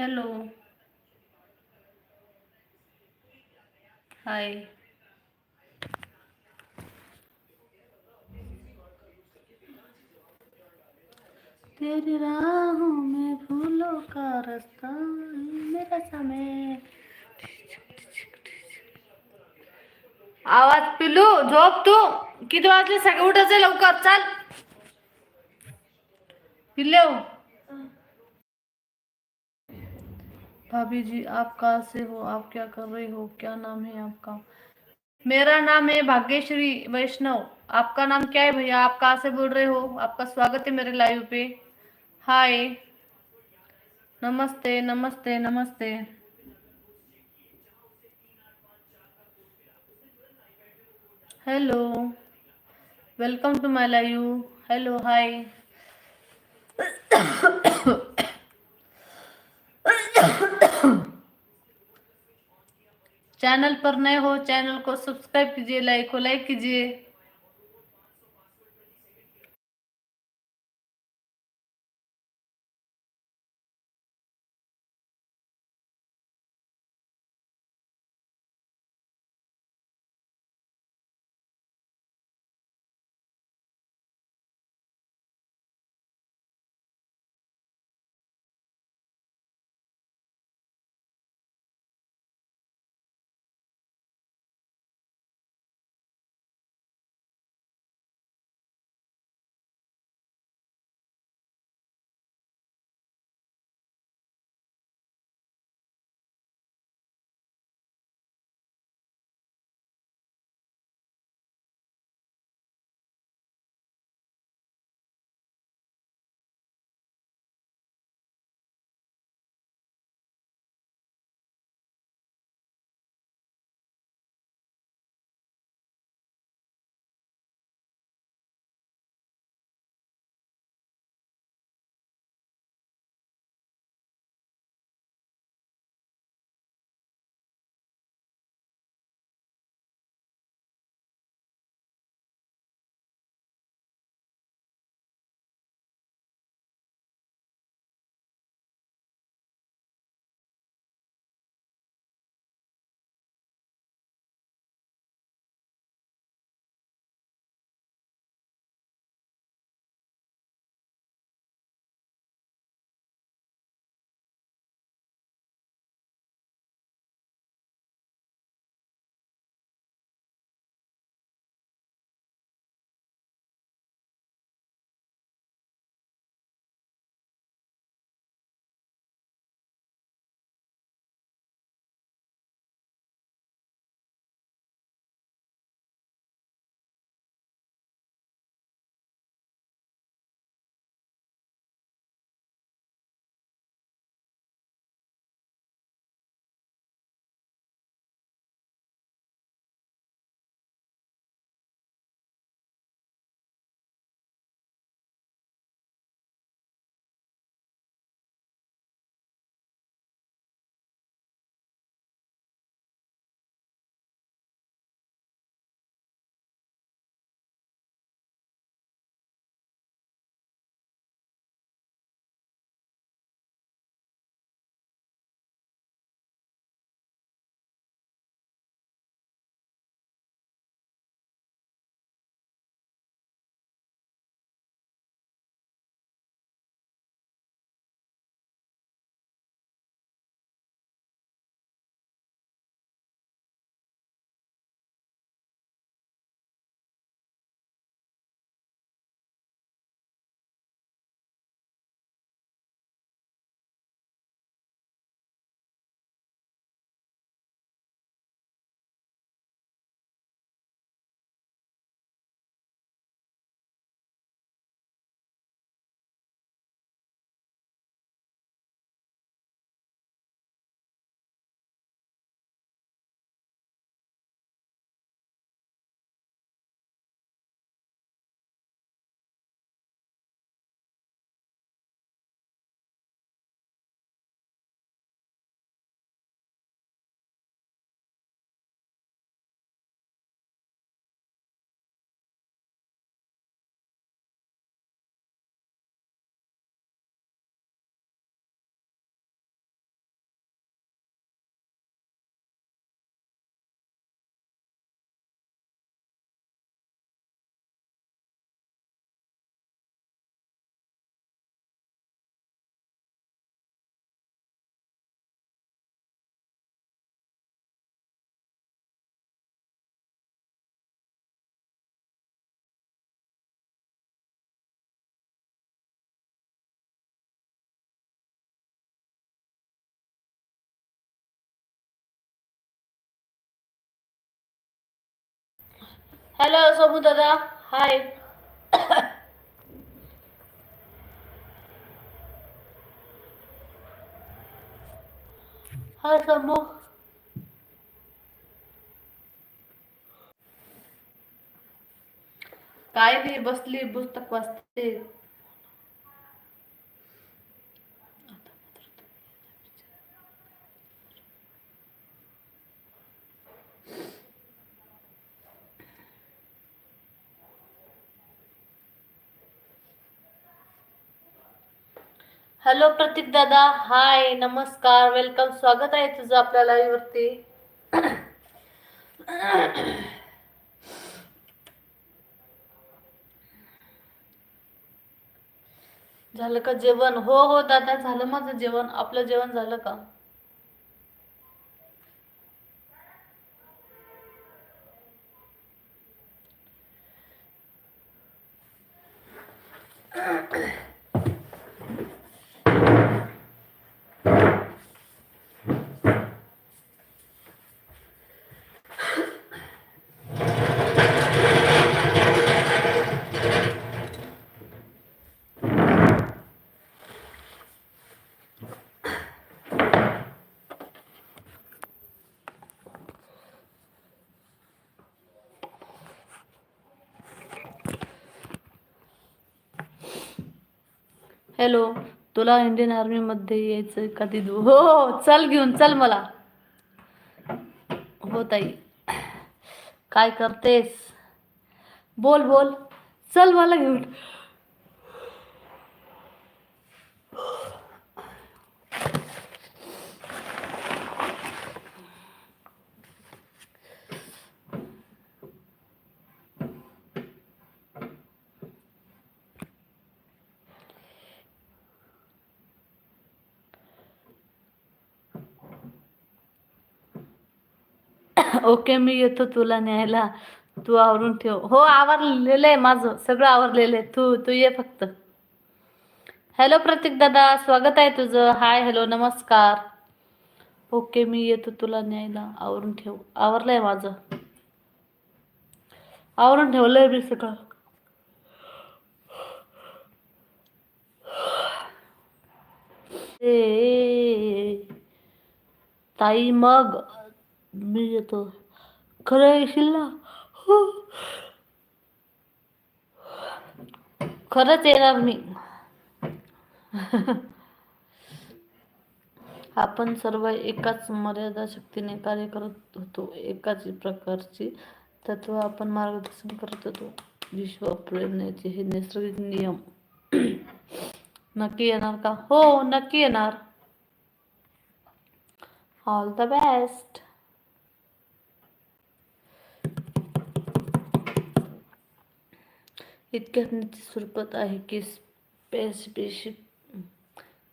Hello hi तेरी राहों में फूलों का रास्ता मेरा समय। आवाज़ पिलू झोप तू। किती वाजले? सगळे उठायचे लवकर, चाल. पिल्लो. भाभी जी, आप कहाँ से हो? आप क्या कर रहे हो? क्या नाम है आपका? मेरा नाम है भाग्यश्री वैष्णव। आपका नाम क्या है भैया? आप कहाँ से बोल रहे हो? आपका स्वागत है मेरे लाइव पे। हाय नमस्ते नमस्ते नमस्ते। Hello welcome to my live hello hi channel पर नए हो चैनल को सब्सक्राइब कीजिए लाइक को लाइक कीजिए। हॅलो सोमू दादा हाय हाय सोमू काय नाही बसली पुस्तक वाचते. हॅलो प्रतीक दादा. हाय नमस्कार. वेलकम स्वागत आहे तुझं आपल्या लाईव्हवरती झालं का जेवण? हो हो दादा झालं माझं जेवण. आपलं जेवण झालं का? हॅलो तुला इंडियन आर्मी मध्ये यायचं का दिदू? हो, हो हो चल घेऊन चल मला. हो ताई. काय करतेस? बोल बोल. चल मला घेऊन. ओके मी येतो तुला न्यायला. तू आवरून ठेव. हो आवरलेलं आहे माझं. सगळं आवरलेलं आहे. तू तू ये फक्त. हॅलो प्रतीक दादा स्वागत आहे तुझं. हाय हॅलो नमस्कार. ओके मी येतो तुला न्यायला. आवरून ठेव. आवरलंय माझं. आवरून ठेवलंय मी सगळं ताई मग? मी येतो. खरं येशील ना हो. खरंच येणार मी. आपण सर्व एकाच मर्यादा शक्तीने कार्य करत होतो. एकाच प्रकारची तत्व आपण मार्गदर्शन करत होतो. विश्व प्रेरणाचे हे नैसर्गिक नियम. नक्की येणार का? हो नक्की येणार. ऑल द बेस्ट इतक्या नीती स्वरूपात आहे की स्पेसिपेशिप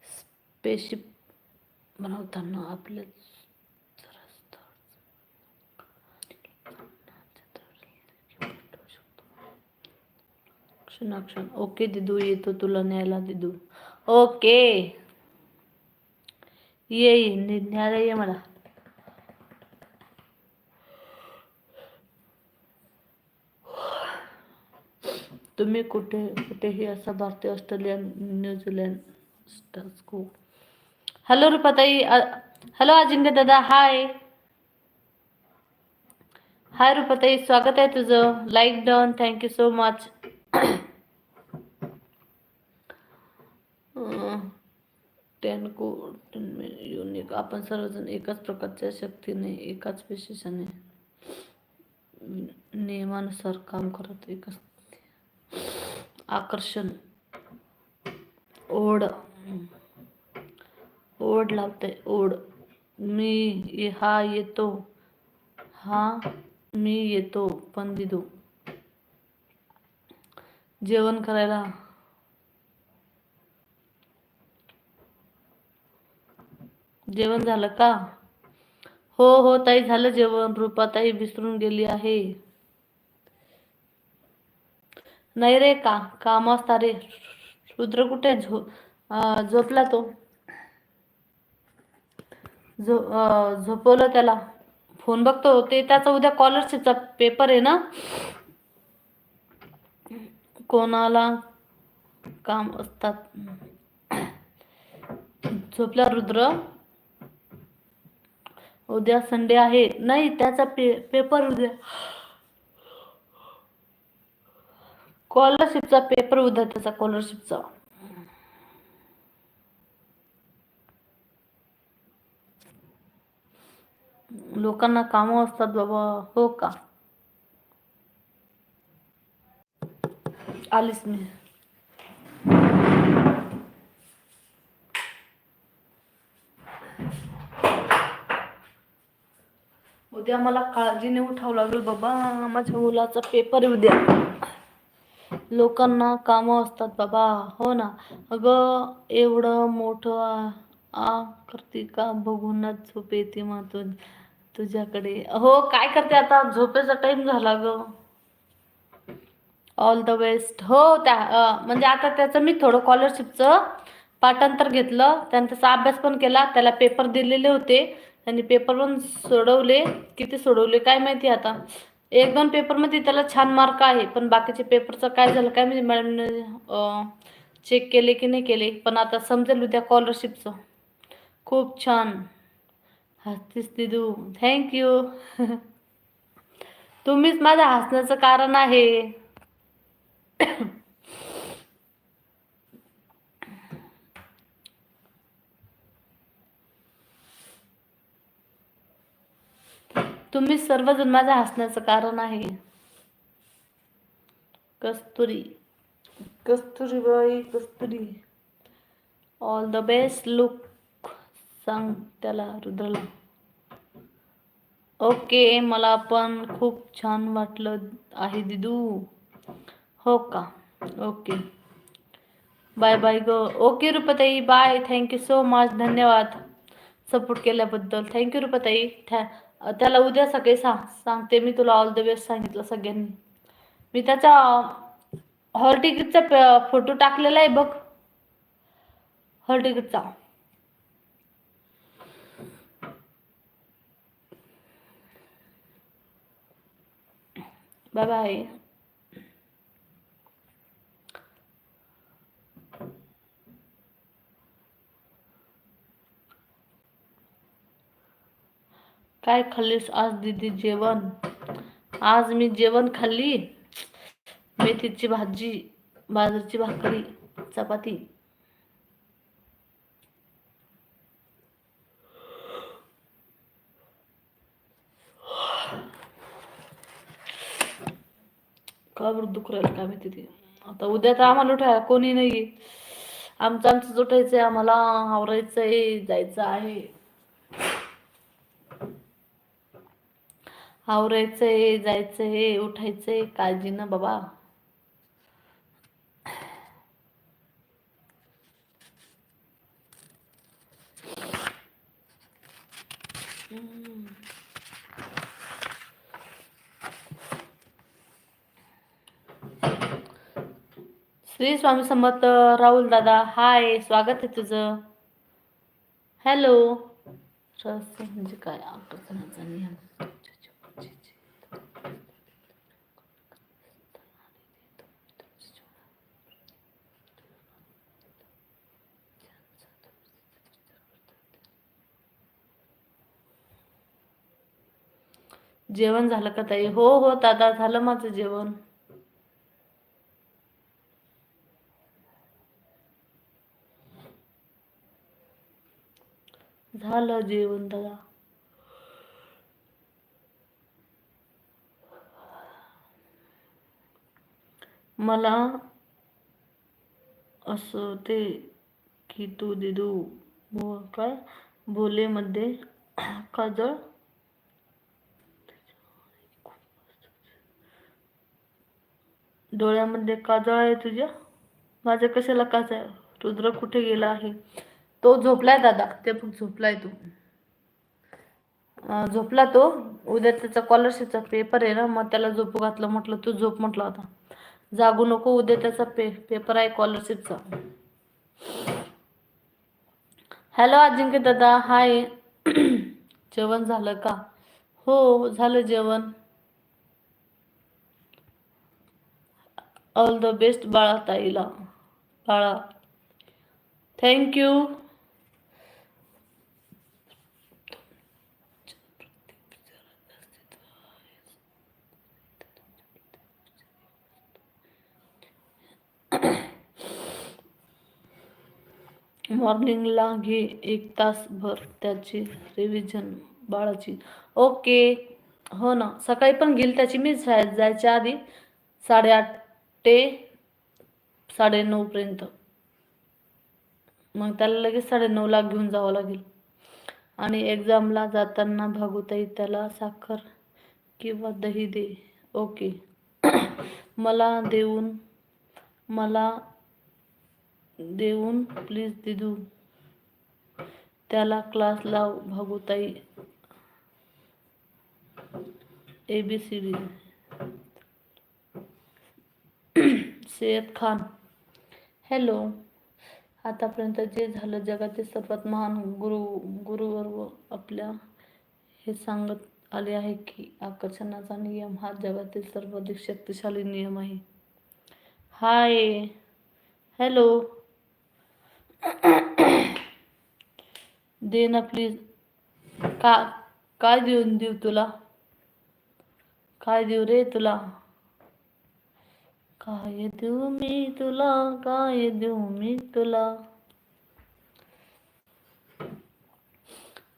स्पेसिफ बनवताना आपले क्षणाक्षण. ओके दिदू येतो तुला न्यायला दिदू. ओके. ये ये न्यायला ये मला. तुम्ही कुठे कुठेही असा भारतीय ऑस्ट्रेलिया न्यूझीलंड स्टार्स को हॅलो रुपाताई हॅलो अजिंक्य दादा हाय. हाय रुपाताई स्वागत आहे तुझं. Like done thank you so much ten को युनिक आपण सर्वजण एकाच प्रकारच्या शक्तीने एकाच विशेषाने नियमानुसार काम करत एकच आकर्षण. ओढ. ओढ लावते. ओढ. मी हा येतो. हा मी येतो. पण दिदू जेवण करायला. जेवण झालं का? हो हो ताई झालं जेवण. रूपाताई विसरून गेली आहे. नाही रे का? काम असता रे. रुद्र कुठे? झो झोपला तो. झो झोपवलं त्याला. फोन बघतो. ते त्याचा उद्या स्कॉलरशिपचा पेपर आहे ना? कोणाला काम असतात? झोपला रुद्र. उद्या संडे आहे. नाही त्याचा पे पेपर उद्या. स्कॉलरशिपचा पेपर उद्या त्याचा स्कॉलरशिपचा लोकांना कामं असतात बाबा हो का? आलीच मी. उद्या मला काळजीने उठावं लागेल बाबा माझ्या मुलाचा पेपर उद्या. लोकांना कामं असतात बाबा. हो ना? अगं एवढं मोठं आ आ करते का? बघूनच झोप येते मग तु तुझ्याकडे. हो काय करते आता? झोपेचा टाइम झाला ग. ऑल द बेस्ट हो त्या म्हणजे आता त्याचं मी थोडं स्कॉलरशिपचं पाठांतर घेतलं. त्यानं त्याचा अभ्यास पण केला. त्याला पेपर दिलेले होते. त्यांनी पेपर पण सोडवले. किती सोडवले? काय माहिती आता? एक दोन पेपरमध्ये त्याला छान मार्क आहे पण बाकीचे पेपरचं काय झालं काय म्हणजे मॅडमने चेक केले की नाही केले पण आता समजेल उद्या स्कॉलरशिपचं खूप छान. हसतीस दिदू. थँक्यू तुम्हीच माझ्या हसण्याचं कारण आहे. तुम्ही सर्वजण माझ्या हसण्याचं कारण आहे. कस्तुरी. कस्तुरी बाई Kasturi. All the best look सांग त्याला रुद्रला. ओके मला पण खूप छान वाटलं आहे दिदू. हो का? ओके बाय बाय ग okay रुपताई bye thank you so much धन्यवाद. सपोर्ट केल्याबद्दल. थँक्यू रुपताई. थॅ त्याला उद्या सगळे सांग सांगते मी तुला ऑल द बेस्ट सांगितलं सगळ्यांनी. मी त्याचा हॉल तिकीटचा फोटो टाकलेला आहे बघ. हॉल तिकीटचा बाय बाय. काय खाल्लीस आज दीदी जेवण? आज मी जेवण खाल्ली. मेथीची भाजी बाजरीची भाकरी चपाती. का बरं दुख राहिलं काय माहिती ते? आता उद्या तर आम्हाला उठायला कोणी नाही आमचं आमचं उठायचंय आम्हाला आवरायचंय जायचं आहे. आवरायचंय जायचंय उठायचंय. काळजी ना बाबा. श्री स्वामी समर्थ राहुल दादा हाय स्वागत आहे तुझं. हॅलो रहस्य म्हणजे काय आकर्षणाचा नियम जेवण झालं का ताई? हो हो दादा झालं माझं जेवण. झालं जेवण दादा. मला असं ते की तू दिदू काय? बोलेमध्ये काजळ डोळ्यामध्ये काजळ आहे तुझ्या? माझ्या कशाला काजळ? रुद्र कुठे गेला आहे? तो झोपलाय दादा. ते पण झोपलाय तू. झोपला तो. उद्या त्याचा स्कॉलरशिपचा पेपर आहे ना मग त्याला झोपू घातलं म्हटलं तू झोप म्हटलं आता. जागू नको उद्या त्याचा पे पेपर आहे स्कॉलरशिपचा हॅलो अजिंक्य दादा. हाय जेवण झालं का? हो झालं जेवण. ऑल द बेस्ट बाळा ताईला. बाळा. थँक्यू मॉर्निंगला घे एक तास भर त्याची रिव्हिजन बाळाची. ओके हो ना सकाळी पण घेईल त्याची. मी जायच्या आधी साडेआठ ते साडेनऊपर्यंत मग त्याला लगेच साडेनऊला घेऊन जावं लागेल. आणि एक्झामला जाताना भागुताई त्याला साखर किंवा दही दे. ओके. मला देऊन मला देऊन प्लीज दिदू. त्याला क्लास लाव भागुताई. A B C D Sayyad Khan. Hello आतापर्यंत जे झालं जगातील सर्वात महान गुरु गुरुवर्व आपल्या हे सांगत आले आहे की आकर्षणाचा नियम हा जगातील सर्वाधिक शक्तिशाली नियम आहे. हाय हॅलो दे ना प्लीज का काय देऊन देऊ तुला? काय देऊ रे तुला? काय देऊ मी तुला काय देऊ मी तुला?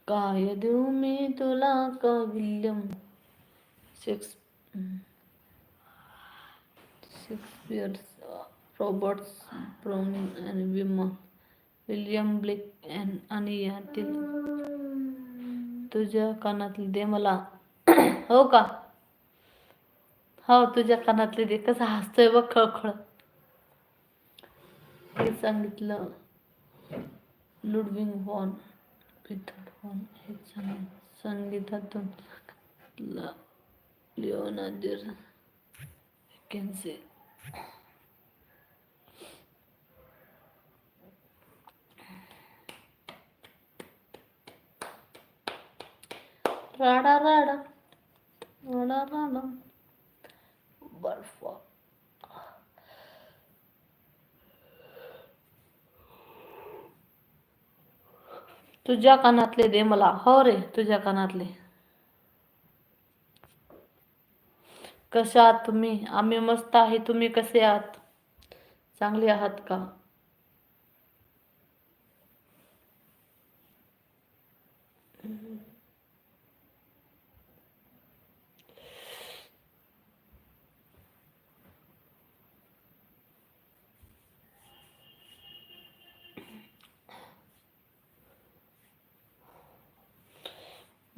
काय देऊ मी तुला का विल्यम शेक्स शेक्सपियर रॉबर्ट्स ब्राउनिंग आणि विमा विल्यम ब्लेक अँड आणि यातील तुझ्या कानातील दे मला. हो का? हो तुझ्या कानातले दे कसं हसतोय बघ खळखळ. हे सांगितलं. लुडविंग वॉन पिथड वॉन हे सांग संगीतातून लिओनादिर कॅन्से राडा राडा. राडा राडा. बर्फ. तुझ्या कानातले दे मला. हो रे तुझ्या कानातले. कशा आहात तुम्ही? आम्ही मस्त आहे. तुम्ही कसे आहात? चांगले आहात का?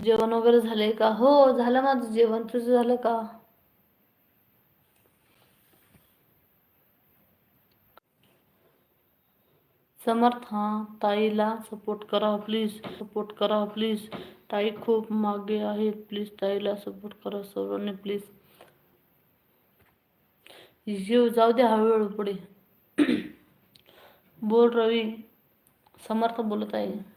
जेवण वगैरे का? हो, झालं माझं जेवण. तुझं झालं का? समर्थ ताईला सपोर्ट करा प्लीज़ सपोर्ट करा प्लीज़ ताई खूप मागे आहेत. प्लीज़ ताईला सपोर्ट करा सर्वांनी प्लीज़ जीव जाऊ दे हळूहळू पुढे बोल रवी. समर्थ बोलत आहे.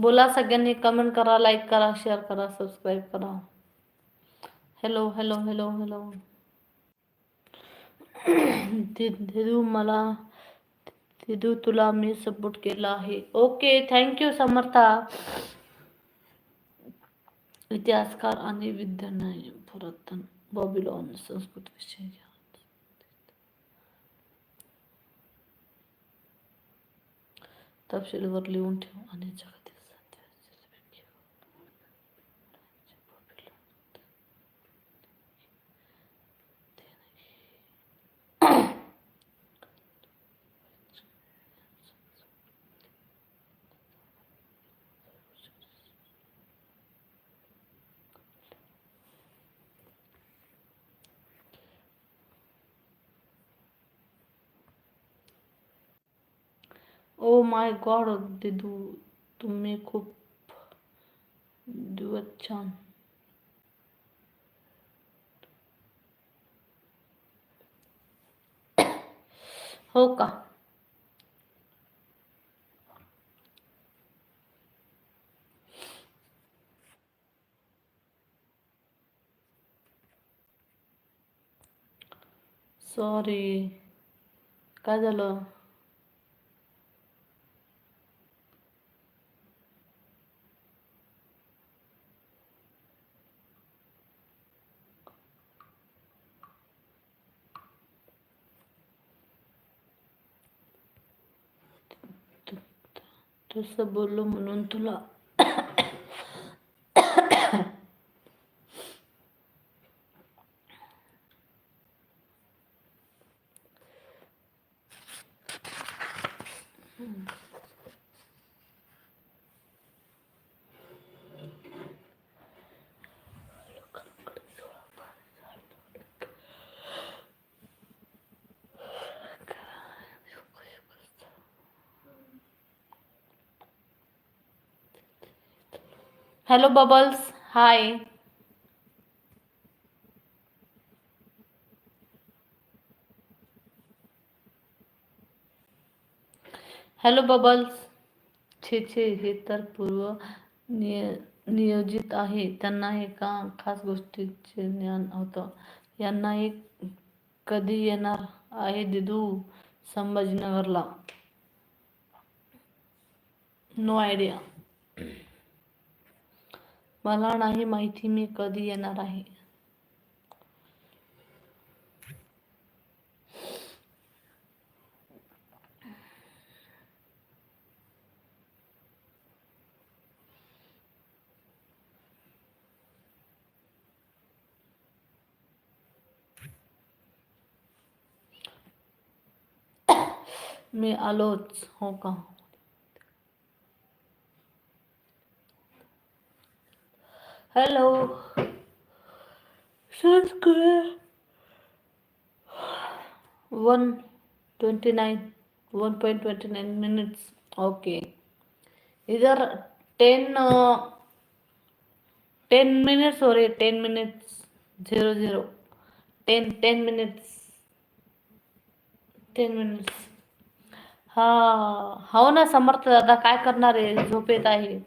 बोला सगळ्यांनी कमेंट करा लाईक करा शेअर करा सबस्क्राईब करा. हॅलो हॅलो हॅलो हॅलो दिदू मला दिदू तुला मी सपोर्ट केला आहे. ओके थँक्यू समर्था. इतिहासकार आणि विज्ञान पुरातन बॉबिलॉन संस्कृत विषय तपशीलवर लिहून ठेव आणि जगातील माय गॉड दिदू तुम्ही खूप दिवस छान हो का सॉरी काय झालं तसं बोललो म्हणून तुला. Hello bubbles hi hello bubbles छे छे हे तर पूर्व निय नियोजित आहे. त्यांना एका खास गोष्टीचे ज्ञान होतं? यांना एक कधी येणार आहे दिदू? संभाजीनगरला. नो आयडिया मला नाही माहिती मी कधी येणार आहे. मी आलोच हो का? Hello one twenty nine one point twenty nine minutes okay इधर टेन टेन मिनिट्स हो रहे ten minutes zero zero ten ten minutes ten minutes हा हो ना समर्थ दादा काय करणार आहे झोपेत आहे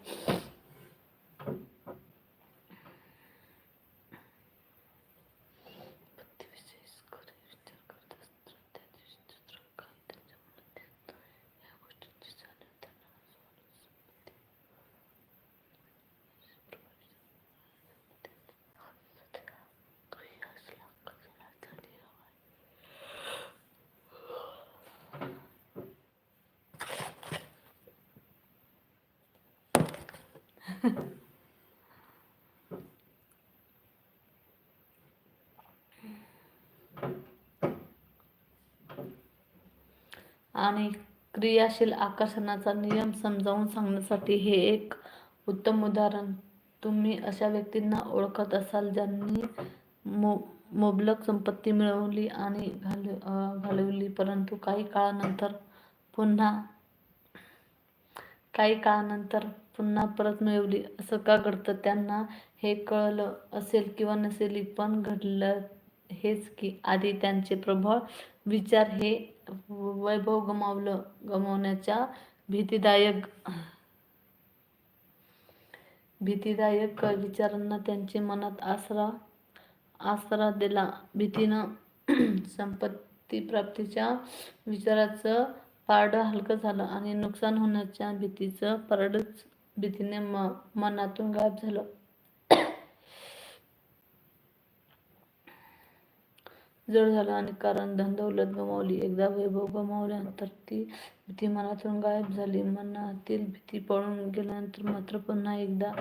आणि क्रियाशील आकर्षणाचा नियम समजावून सांगण्यासाठी हे एक उत्तम उदाहरण. तुम्ही अशा व्यक्तींना ओळखत असाल ज्यांनी मो मुबलक संपत्ती मिळवली आणि घाल घालवली परंतु काही काळानंतर पुन्हा काही काळानंतर पुन्हा परत मिळवली. असं का घडतं? त्यांना हे कळलं असेल किंवा नसेल पण घडलं हेच की आधी त्यांचे प्रबळ विचार हे वैभव गमावलं गमावण्याच्या भीतीदायक भीतीदायक विचारांना त्यांचे मनात आसरा आसरा दिला. भीतीनं संपत्ती प्राप्तीच्या विचाराचं पारडं हलकं झालं आणि नुकसान होण्याच्या भीतीचं परडच भीतीने म मनातून गायब झालं. जड झालं आणि कारण धनदौलत गमावली. एकदा वैभव गमावल्यानंतर ती भीती मनातून गायब झाली. मनातील भीती पळून गेल्यानंतर मात्र पुन्हा एकदा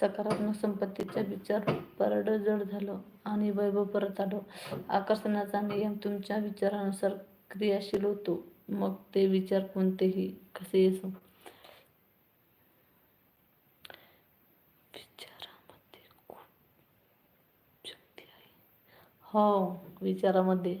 सकारात्मक संपत्तीचा विचार परड जड झालं आणि वैभव परत आलं. आकर्षणाचा नियम तुमच्या विचारानुसार क्रियाशील होतो. मग ते विचार कोणतेही? कसे असो विचारामध्ये खूप शक्ती आहे. हो. विचारामध्ये.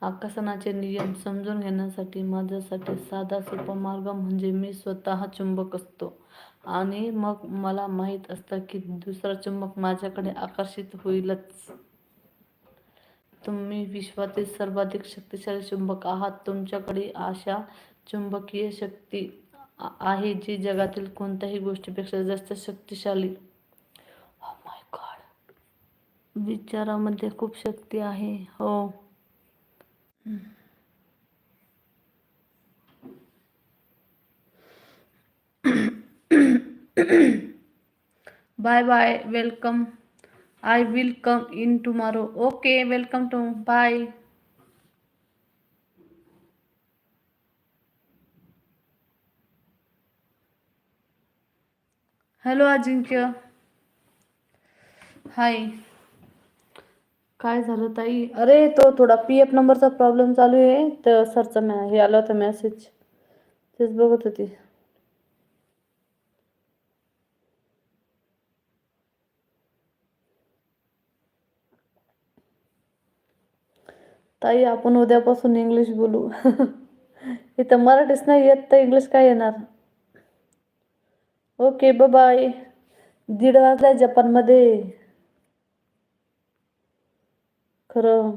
आकर्षणाचे नियम समजून घेण्यासाठी माझ्यासाठी साधा सोपा मार्ग म्हणजे मी स्वतः चुंबक असतो. आणि मग मला माहीत असतं की दुसरा चुंबक माझ्याकडे आकर्षित होईलच. तुम्ही विश्वातील सर्वाधिक शक्तिशाली चुंबक आहात. तुमच्याकडे अशा चुंबकीय शक्ती आहे जी जगातील कोणत्याही गोष्टीपेक्षा जास्त शक्तिशाली. विचारामध्ये खूप शक्ती आहे. हो. Bye bye welcome I will come in tomorrow okay welcome to bye hello Ajinkya hi काय झालं ताई? अरे तो थोडा पी एफ नंबरचा प्रॉब्लेम चालू आहे. तर सरचा मॅ हे आला होता मेसेज तेच बघत होती. ताई आपण उद्यापासून इंग्लिश बोलू. इथं मराठीच नाही येत तर इंग्लिश काय येणार? ओके बाय दीड वाजल्या जपानमध्ये खरं